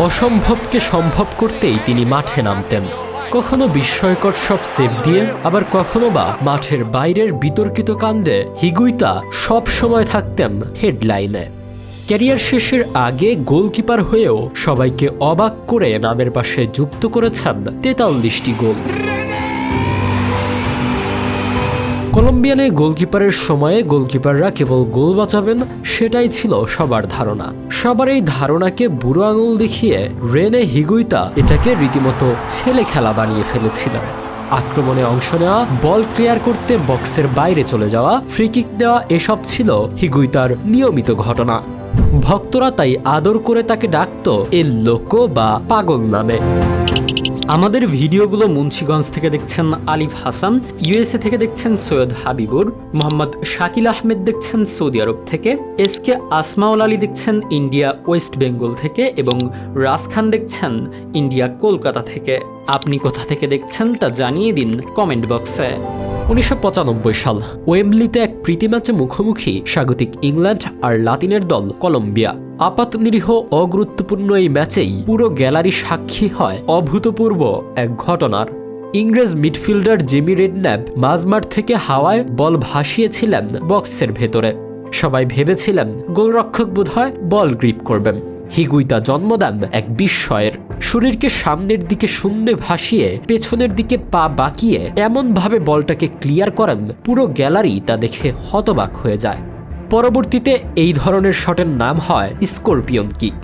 অসম্ভবকে সম্ভব করতেই তিনি মাঠে নামতেন। কখনো বিস্ময়কর সব সেভ দিয়ে, আবার কখনো বা মাঠের বাইরের বিতর্কিত কাণ্ডে হিগুইতা সব সময় থাকতেন হেডলাইনে। ক্যারিয়ার শেষের আগে গোলকিপার হয়েও সবাইকে অবাক করে নামের পাশে যুক্ত করেছেন তেতাল্লিশটি গোল। কলম্বিয়ানে গোলকিপারের সময়ে গোলকিপাররা কেবল গোল বাঁচাবেন, সেটাই ছিল সবার ধারণা। সবার এই ধারণাকে বুড়ো আঙুল দেখিয়ে রেনে হিগুইতা এটাকে রীতিমতো ছেলে খেলা বানিয়ে ফেলেছিলেন। আক্রমণে অংশ নেওয়া, বল ক্লিয়ার করতে বক্সের বাইরে চলে যাওয়া ফ্রিকিক দেওয়া এসব ছিল হিগুইতার নিয়মিত ঘটনা। ভক্তরা তাই আদর করে তাকে ডাকত এ লোক বা পাগল নামে। আমাদের ভিডিওগুলো মুন্সিগঞ্জ থেকে দেখছেন আলিফ হাসান, ইউএসএ থেকে দেখছেন সৈয়দ হাবিবুর, মোহাম্মদ শাকিল আহমেদ দেখছেন সৌদি আরব থেকে, এস কে আসমাউল আলী দেখছেন ইন্ডিয়া ওয়েস্ট বেঙ্গল থেকে এবং রাজ খান দেখছেন ইন্ডিয়া কলকাতা থেকে। আপনি কোথা থেকে দেখছেন তা জানিয়ে দিন কমেন্ট বক্সে। উনিশশো পঁচানব্বই সাল ওয়েম্বলিতে এক প্রীতি ম্যাচে মুখোমুখি স্বাগতিক ইংল্যান্ড আর লাতিনের দল কলম্বিয়া। আপাত নিরীহ অগুরুত্বপূর্ণ এই ম্যাচেই পুরো গ্যালারি সাক্ষী হয় অভূতপূর্ব এক ঘটনার। ইংরেজ মিডফিল্ডার জিমি রেডন্যাব মাঝমাঠ থেকে হাওয়ায় বল ভাসিয়েছিলেন বক্সের ভেতরে। সবাই ভেবেছিলেন গোলরক্ষক বোধহয় বল গ্রিপ করবেন। হিগুইতা জন্ম দেন এক বিস্ময়ের। শরীরকে সামনের দিকে শূন্যে ভাসিয়ে পেছনের দিকে পা বাঁকিয়ে এমনভাবে বলটাকে ক্লিয়ার করেন, পুরো গ্যালারি তা দেখে হতবাক হয়ে যায়। পরবর্তীতে এই ধরনের শটের নাম হয় স্করপিয়ন কিক।